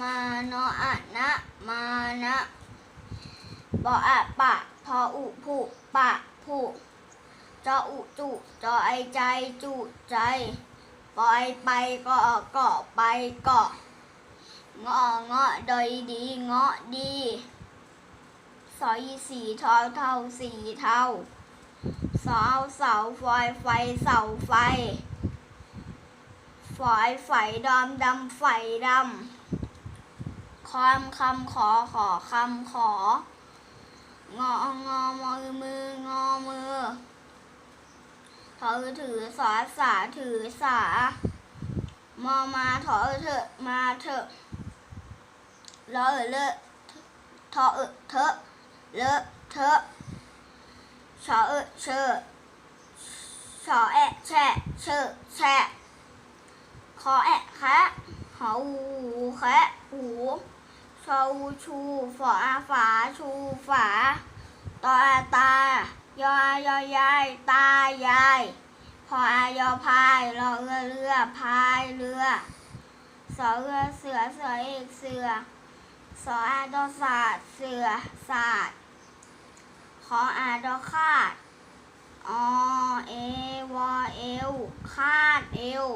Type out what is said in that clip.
มาโนอะนะมานะบออะปะพออุผุปะผุจออุจุจอไอใจจุใจปอยไปก็เกาะไปเกาะงอเงาะดอยดีเงาะดีสอยสีเทาเท่าสีเท่าเสาเสาไฟไฟเสาไฟฝอยไฟดำดำไฟดำ คอมคำขอขอคำขององอมือมืองอมือเธอถือสาสาถือสามอมาถอเถอะมาเถอะเลอเลอะทอเออเถอะเลอะเถอะชอเออเชอชอแอะแช่เชอแช่ขอแอะแคะหอหูแคะหู ชออูชูฝออาฝาชูฝาตออาตายออายอยายตายายพออายอพายรอเรือเรือพายเรือสอเรือเสือเสือเอกเสือสออาดอศาสตร์เสือศาสตร์ขออาดอคาดอเอวอเอวคาดเอว